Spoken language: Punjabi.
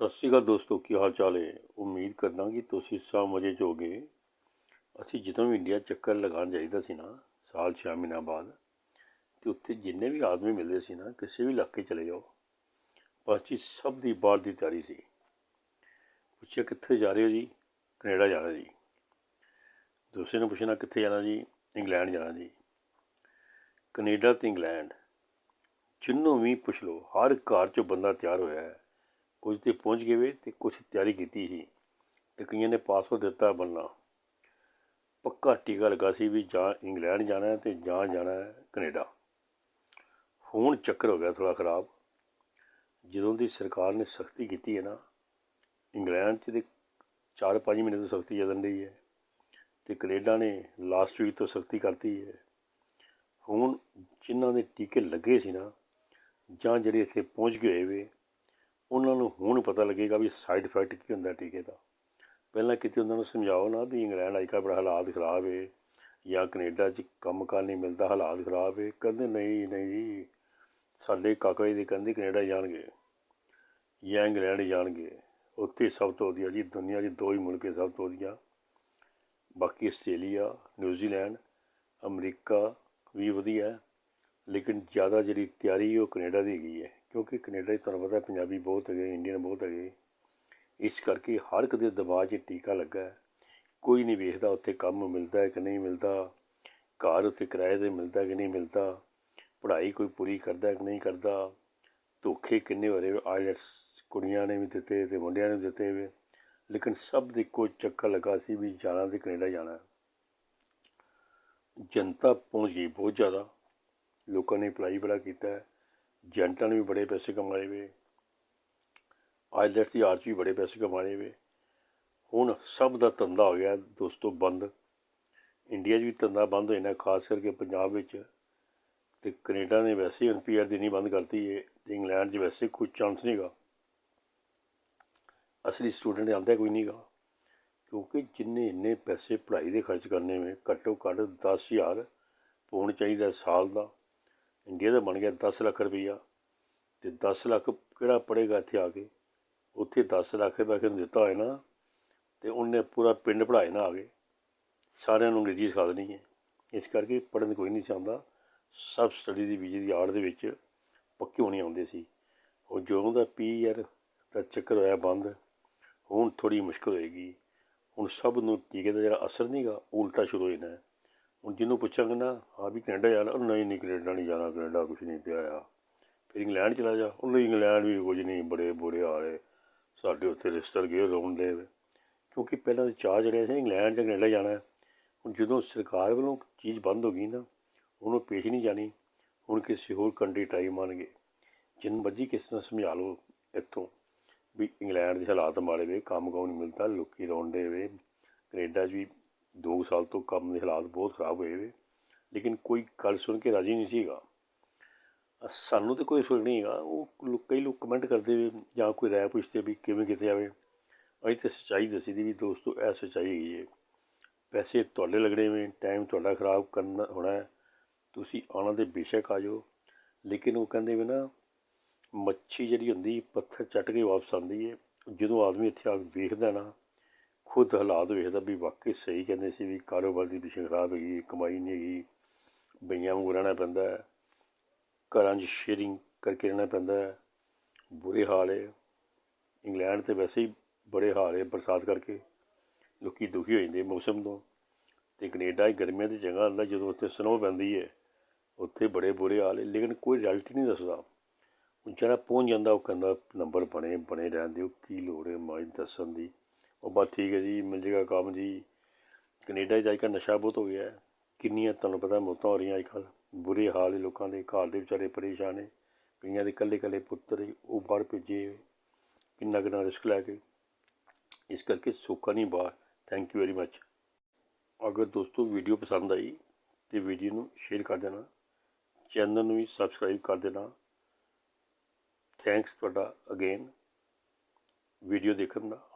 ਸਤਿ ਸ਼੍ਰੀ ਅਕਾਲ ਦੋਸਤੋ, ਕੀ ਹਾਲ ਚਾਲ ਹੈ? ਉਮੀਦ ਕਰਦਾ ਕਿ ਤੁਸੀਂ ਸਭ ਮਜ਼ੇ 'ਚ ਹੋਗੇ ਅਸੀਂ ਜਦੋਂ ਵੀ ਇੰਡੀਆ ਚੱਕਰ ਲਗਾਉਣ ਜਾਈਦਾ ਸੀ ਨਾ, ਸਾਲ ਛੇ ਮਹੀਨਾ ਬਾਅਦ, ਤੇ ਉੱਥੇ ਜਿੰਨੇ ਵੀ ਆਦਮੀ ਮਿਲਦੇ ਸੀ ਨਾ, ਕਿਸੇ ਵੀ ਇਲਾਕੇ ਚਲੇ ਜਾਓ, ਬਸ ਜੀ ਸਭ ਦੀ ਬਾਹਰ ਦੀ ਤਿਆਰੀ ਸੀ। ਪੁੱਛਿਆ ਕਿੱਥੇ ਜਾ ਰਹੇ ਹੋ ਜੀ? ਕੈਨੇਡਾ ਜਾਣਾ ਜੀ। ਦੂਸਰੇ ਨੂੰ ਪੁੱਛਣਾ ਕਿੱਥੇ ਜਾਣਾ ਜੀ? ਇੰਗਲੈਂਡ ਜਾਣਾ ਜੀ। ਕੈਨੇਡਾ ਤੇ ਇੰਗਲੈਂਡ। ਜਿਹਨੂੰ ਵੀ ਪੁੱਛ ਲਓ, ਹਰ ਘਰ 'ਚ ਬੰਦਾ ਤਿਆਰ ਹੋਇਆ ਹੈ। ਕੁਝ ਤੇ ਪਹੁੰਚ ਗਏ ਵੇ ਤੇ ਕੁਝ ਤਿਆਰੀ ਕੀਤੀ ਸੀ ਤੇ ਕਈਆਂ ਨੇ ਪਾਸਪੋਰਟ ਦਿੱਤਾ ਬਣਨਾ ਪੱਕਾ ਟੀਕਾ ਲੱਗਾ ਸੀ ਵੀ ਜਾਂ ਇੰਗਲੈਂਡ ਜਾਣਾ ਹੈ ਤੇ ਜਾਂ ਜਾਣਾ ਹੈ ਕੈਨੇਡਾ। ਹੁਣ ਚੱਕਰ ਹੋ ਗਿਆ ਥੋੜਾ ਖਰਾਬ। ਜਦੋਂ ਦੀ ਸਰਕਾਰ ਨੇ ਸਖਤੀ ਕੀਤੀ ਹੈ ਨਾ, ਇੰਗਲੈਂਡ 'ਚ ਤੇ 4-5 ਮਹੀਨੇ ਤੋਂ ਸਖਤੀ ਚੱਲਣ ਰਹੀ ਹੈ ਤੇ ਕੈਨੇਡਾ ਨੇ ਲਾਸਟ ਵੀਕ ਤੋਂ ਸਖਤੀ ਕਰਤੀ ਹੈ। ਹੁਣ ਜਿਨ੍ਹਾਂ ਦੇ ਟੀਕੇ ਲੱਗੇ ਸੀ ਨਾ ਜਾਂ ਜਿਹੜੇ ਇੱਥੇ ਪਹੁੰਚ ਗਏ ਹੋਏ ਵੇ ਉਹਨਾਂ ਨੂੰ ਹੁਣ ਪਤਾ ਲੱਗੇਗਾ ਵੀ ਸਾਈਡ ਇਫੈਕਟ ਕੀ ਹੁੰਦਾ ਟੀਕੇ ਦਾ। ਪਹਿਲਾਂ ਕਿਤੇ ਉਹਨਾਂ ਨੂੰ ਸਮਝਾਓ ਨਾ ਵੀ ਇੰਗਲੈਂਡ ਅੱਜ ਕੱਲ੍ਹ ਬੜਾ ਹਾਲਾਤ ਖਰਾਬ ਹੈ ਜਾਂ ਕੈਨੇਡਾ 'ਚ ਕੰਮ ਕਾਰ ਨਹੀਂ ਮਿਲਦਾ, ਹਾਲਾਤ ਖਰਾਬ ਹੈ ਕਹਿੰਦੇ ਨਹੀਂ ਨਹੀਂ ਜੀ ਸਾਡੇ ਕਾਕਾ ਜੀ ਦੇ ਕਹਿੰਦੇ ਕੈਨੇਡਾ ਜਾਣਗੇ ਜਾਂ ਇੰਗਲੈਂਡ ਜਾਣਗੇ। ਉੱਥੇ ਸਭ ਤੋਂ ਵਧੀਆ ਜੀ, ਦੁਨੀਆ 'ਚ ਦੋ ਹੀ ਮੁਲਕ ਹੈ ਸਭ ਤੋਂ ਵਧੀਆ। ਬਾਕੀ ਆਸਟ੍ਰੇਲੀਆ ਨਿਊਜ਼ੀਲੈਂਡ ਅਮਰੀਕਾ ਵੀ ਵਧੀਆ, ਲੇਕਿਨ ਜ਼ਿਆਦਾ ਜਿਹੜੀ ਤਿਆਰੀ ਉਹ ਕੈਨੇਡਾ ਦੀ ਹੈਗੀ ਹੈ ਕਿਉਂਕਿ ਕੈਨੇਡਾ 'ਚ ਤੁਹਾਨੂੰ ਪਤਾ, ਪੰਜਾਬੀ ਬਹੁਤ ਹੈਗੇ, ਇੰਡੀਅਨ ਬਹੁਤ ਹੈਗੇ। ਇਸ ਕਰਕੇ ਹਰ ਇੱਕ ਦੇ ਦਬਾਅ 'ਚ ਟੀਕਾ ਲੱਗਾ ਕੋਈ ਨਹੀਂ ਵੇਖਦਾ ਉੱਥੇ ਕੰਮ ਮਿਲਦਾ ਹੈ ਕਿ ਨਹੀਂ ਮਿਲਦਾ, ਘਰ ਉੱਥੇ ਕਿਰਾਏ 'ਤੇ ਮਿਲਦਾ ਕਿ ਨਹੀਂ ਮਿਲਦਾ, ਪੜ੍ਹਾਈ ਕੋਈ ਪੂਰੀ ਕਰਦਾ ਕਿ ਨਹੀਂ ਕਰਦਾ, ਧੋਖੇ ਕਿੰਨੇ ਹੋ ਰਹੇ ਆਈਲੈਟਸ ਕੁੜੀਆਂ ਨੇ ਵੀ ਦਿੱਤੇ ਤੇ ਮੁੰਡਿਆਂ ਨੇ ਵੀ ਦਿੱਤੇ ਵੇ। ਲੇਕਿਨ ਸਭ ਦੇ ਇੱਕੋ ਚੱਕਰ ਲੱਗਾ ਸੀ ਵੀ ਜਾਣਾ ਤੇ ਕੈਨੇਡਾ ਜਾਣਾ ਜਨਤਾ ਪਹੁੰਚ ਗਈ ਬਹੁਤ ਜ਼ਿਆਦਾ। ਲੋਕਾਂ ਨੇ ਅਪਲਾਈ ਬੜਾ ਕੀਤਾ ਹੈ। ਜੈਂਟਾਂ ਨੇ ਵੀ ਬੜੇ ਪੈਸੇ ਕਮਾਏ ਵੇ। ਆਈਲੈਟਸ ਦੀ ਆਰਚ ਵੀ ਬੜੇ ਪੈਸੇ ਕਮਾਏ ਵੇ। ਹੁਣ ਸਭ ਦਾ ਧੰਦਾ ਹੋ ਗਿਆ ਦੋਸਤੋ ਬੰਦ। ਇੰਡੀਆ 'ਚ ਵੀ ਧੰਦਾ ਬੰਦ ਹੋ ਜਾਣਾ ਖਾਸ ਕਰਕੇ ਪੰਜਾਬ ਵਿੱਚ। ਤੇ ਕੈਨੇਡਾ ਨੇ ਵੈਸੇ ਹੀ ਪੀਆਰ ਦੇਣੀ ਬੰਦ ਕਰਤੀ ਹੈ ਤੇ ਇੰਗਲੈਂਡ 'ਚ ਵੈਸੇ ਕੋਈ ਚਾਂਸ ਨਹੀਂਗਾ ਅਸਲੀ ਸਟੂਡੈਂਟ ਆਉਂਦਾ ਕੋਈ ਨਹੀਂਗਾ ਕਿਉਂਕਿ ਜਿੰਨੇ ਇੰਨੇ ਪੈਸੇ ਪੜ੍ਹਾਈ ਦੇ ਖਰਚ ਕਰਨੇ ਵੇ, ਘੱਟੋ ਘੱਟ 10000 ਪੌਂਡ ਚਾਹੀਦਾ ਸਾਲ ਦਾ। ਇੰਡੀਆ ਦਾ ਬਣ ਗਿਆ 10 ਲੱਖ ਰੁਪਈਆ। ਤੇ 10 ਲੱਖ ਕਿਹੜਾ ਪੜੇਗਾ ਇੱਥੇ ਆ ਕੇ? ਉੱਥੇ 10 ਲੱਖ ਰੁਪਏ ਨੂੰ ਦਿੱਤਾ ਹੋਇਆ ਨਾ, ਤੇ ਉਹਨੇ ਪੂਰਾ ਪਿੰਡ ਪੜ੍ਹਾਏ ਨਾ ਆ ਕੇ ਸਾਰਿਆਂ ਨੂੰ ਅੰਗਰੇਜ਼ੀ ਸਿਖਾ ਦੇਣੀ ਹੈ। ਇਸ ਕਰਕੇ ਪੜ੍ਹਨ ਕੋਈ ਨਹੀਂ ਚਾਹੁੰਦਾ। ਸਭ ਸਟੱਡੀ ਦੀ ਵੀਜ਼ੇ ਦੀ ਆੜ ਦੇ ਵਿੱਚ ਪੱਕੇ ਹੋਣੇ ਆਉਂਦੇ ਸੀ। ਉਹ ਜਦੋਂ ਦਾ ਪੀ ਆਰ ਦਾ ਚੱਕਰ ਹੋਇਆ ਬੰਦ, ਹੁਣ ਥੋੜੀ ਮੁਸ਼ਕਲ ਹੋਏਗੀ। ਹੁਣ ਸਭ ਨੂੰ ਟੀਕੇ ਦਾ ਜਿਹੜਾ ਅਸਰ ਨਹੀਂਗਾ ਉਲਟਾ ਸ਼ੁਰੂ ਹੋ ਜਾਣਾ ਹੁਣ ਜਿਹਨੂੰ ਪੁੱਛਾਂਗੇ ਨਾ, ਹਾਂ ਵੀ ਕੈਨੇਡਾ ਜਾਣਾ ਉਹ ਨਹੀਂ ਨਹੀਂ ਕੈਨੇਡਾ ਨਹੀਂ ਜਾਣਾ, ਕੈਨੇਡਾ ਕੁਛ ਨਹੀਂ ਪਿਆ ਆ। ਫਿਰ ਇੰਗਲੈਂਡ ਚਲਾ ਜਾ। ਉਹ ਇੰਗਲੈਂਡ ਵੀ ਕੁਝ ਨਹੀਂ, ਬੜੇ ਬੁਰੇ ਹਾਲ ਹੈ। ਸਾਡੇ ਉੱਥੇ ਰਿਸ਼ਤਰ ਗਏ ਰੋਣ ਦੇ ਕਿਉਂਕਿ ਪਹਿਲਾਂ ਤਾਂ ਚਾਹ ਚੜਿਆ ਸੀ, ਇੰਗਲੈਂਡ ਜਾਂ ਕੈਨੇਡਾ ਜਾਣਾ ਹੁਣ ਜਦੋਂ ਸਰਕਾਰ ਵੱਲੋਂ ਚੀਜ਼ ਬੰਦ ਹੋ ਗਈ ਨਾ, ਉਹਨੂੰ ਪੇਸ਼ ਨਹੀਂ ਜਾਣੀ, ਹੁਣ ਕਿਸੇ ਹੋਰ ਕੰਟਰੀ ਟਰਾਈ ਮਾਰਨਗੇ। ਜਿੰਨ ਮਰਜ਼ੀ ਕਿਸ ਤਰ੍ਹਾਂ ਸਮਝਾ ਲਓ ਇੱਥੋਂ ਵੀ ਇੰਗਲੈਂਡ ਦੇ ਹਾਲਾਤ ਮਾੜੇ ਵੇ, ਕੰਮ ਕਾਉ ਨਹੀਂ ਮਿਲਦਾ, ਲੋਕੀ ਰੋਂਦੇ ਵੇ। ਕੈਨੇਡਾ 'ਚ ਵੀ ਦੋ ਸਾਲ ਤੋਂ ਕੰਮ ਦੇ ਹਾਲਾਤ ਬਹੁਤ ਖਰਾਬ ਹੋਏ ਵੇ। ਲੇਕਿਨ ਕੋਈ ਗੱਲ ਸੁਣ ਕੇ ਰਾਜੀ ਨਹੀਂ ਸੀਗਾ। ਸਾਨੂੰ ਤਾਂ ਕੋਈ ਸੁਣ ਨਹੀਂ ਹੈਗਾ। ਉਹ ਲੋਕ- ਕਈ ਲੋਕ ਕਮੈਂਟ ਕਰਦੇ ਵੀ ਜਾਂ ਕੋਈ ਰਾਏ ਪੁੱਛਦੇ ਵੀ ਕਿਵੇਂ ਕਿਤੇ ਜਾਵੇ। ਅਸੀਂ ਤਾਂ ਸੱਚਾਈ ਦੱਸੀ ਦੀ ਵੀ ਦੋਸਤੋ, ਇਹ ਸੱਚਾਈ ਹੈਗੀ ਹੈ ਪੈਸੇ ਤੁਹਾਡੇ ਲੱਗਣੇ ਵੇ ਟਾਈਮ ਤੁਹਾਡਾ ਖਰਾਬ ਕਰਨਾ ਹੋਣਾ ਹੈ। ਤੁਸੀਂ ਆਉਣਾ ਤੇ ਬੇਸ਼ੱਕ ਆ ਜਾਓ। ਲੇਕਿਨ ਉਹ ਕਹਿੰਦੇ ਵੀ ਨਾ, ਮੱਛੀ ਜਿਹੜੀ ਹੁੰਦੀ, ਪੱਥਰ ਚੱਟ ਕੇ ਵਾਪਸ ਆਉਂਦੀ ਹੈ ਜਦੋਂ ਆਦਮੀ ਇੱਥੇ ਆ ਕੇ ਵੇਖਦਾ ਨਾ, ਖੁਦ ਹਾਲਾਤ ਵੇਖਦਾ ਵੀ ਵਾਕਈ ਸਹੀ ਕਹਿੰਦੇ ਸੀ ਵੀ ਕਾਰੋਬਾਰ ਦੀ ਦਿਸ਼ਾ ਖਰਾਬ ਹੈਗੀ, ਕਮਾਈ ਨਹੀਂ ਹੈਗੀ, ਬਈਆਂ ਵਾਂਗੂ ਰਹਿਣਾ ਪੈਂਦਾ ਘਰਾਂ 'ਚ ਸ਼ੇਅਰਿੰਗ ਕਰਕੇ ਰਹਿਣਾ ਪੈਂਦਾ ਹੈ। ਬੁਰੇ ਹਾਲ ਹੈ। ਇੰਗਲੈਂਡ ਤੇ ਵੈਸੇ ਹੀ ਬੜੇ ਹਾਲ ਹੈ ਬਰਸਾਤ ਕਰਕੇ। ਲੋਕ ਦੁਖੀ ਹੋ ਜਾਂਦੇ ਮੌਸਮ ਤੋਂ। ਅਤੇ ਕੈਨੇਡਾ ਗਰਮੀਆਂ ਦੀ ਜਗ੍ਹਾ ਹੁੰਦਾ ਜਦੋਂ ਉੱਥੇ ਸਨੋ ਪੈਂਦੀ ਹੈ, ਉੱਥੇ ਬੜੇ ਬੁਰੇ ਹਾਲ ਹੈ। ਲੇਕਿਨ ਕੋਈ ਰਿਜ਼ਲਟ ਨਹੀਂ ਦੱਸਦਾ। ਹੁਣ ਜਿਹੜਾ ਪਹੁੰਚ ਜਾਂਦਾ, ਉਹ ਕਹਿੰਦਾ, ਨੰਬਰ ਬਣੇ ਬਣੇ ਰਹਿਣ ਦਿਓ, ਕੀ ਲੋੜ ਹੈ ਮਾਜ ਦੱਸਣ ਦੀ? ਉਹ ਬਸ ਠੀਕ ਹੈ ਜੀ, ਮਿਲ ਜੇਗਾ ਕੰਮ ਜੀ। ਕੈਨੇਡਾ 'ਚ ਅੱਜ ਕੱਲ੍ਹ ਨਸ਼ਾ ਬਹੁਤ ਹੋ ਗਿਆ ਹੈ। ਕਿੰਨੀਆਂ ਤੁਹਾਨੂੰ ਪਤਾ ਮੌਤਾਂ ਹੋ ਰਹੀਆਂ ਅੱਜ ਕੱਲ੍ਹ ਬੁਰੇ ਹਾਲ ਹੈ ਲੋਕਾਂ ਦੇ, ਘਰ ਦੇ ਵਿਚਾਰੇ ਪਰੇਸ਼ਾਨ ਨੇ, ਕਈਆਂ ਦੇ ਇਕੱਲੇ ਇਕੱਲੇ ਪੁੱਤਰ ਉਹ ਬਾਹਰ ਭੇਜੇ ਕਿੰਨਾ ਕਿੰਨਾ ਰਿਸਕ ਲੈ ਕੇ। ਇਸ ਕਰਕੇ ਸੌਖਾ ਨਹੀਂ ਬਾਹਰ। ਥੈਂਕ ਯੂ ਵੈਰੀ ਮੱਚ ਅਗਰ ਦੋਸਤੋ ਵੀਡੀਓ ਪਸੰਦ ਆਈ, ਤੇ ਵੀਡੀਓ ਨੂੰ ਸ਼ੇਅਰ ਕਰ ਦੇਣਾ ਚੈਨਲ ਨੂੰ ਵੀ ਸਬਸਕ੍ਰਾਈਬ ਕਰ ਦੇਣਾ। ਥੈਂਕਸ ਤੁਹਾਡਾ ਅਗੇਨ ਵੀਡੀਓ ਦੇਖਣ ਦਾ।